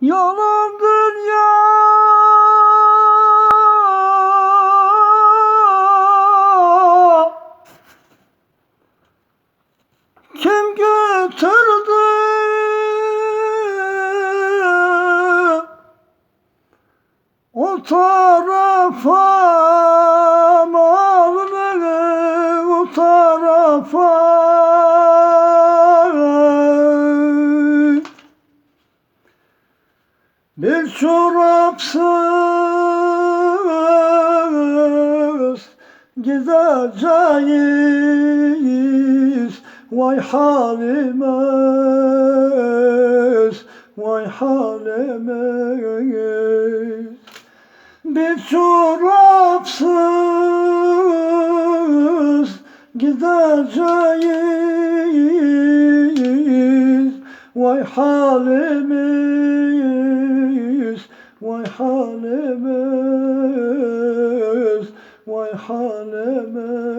Yalan dünya Kim götürdü? O tarafa malını o tarafa Bir çorapsız gideceğiz Vay halimiz, vay halimiz. Bir çorapsız gideceğiz Vay halimiz, halimiz, vay halimiz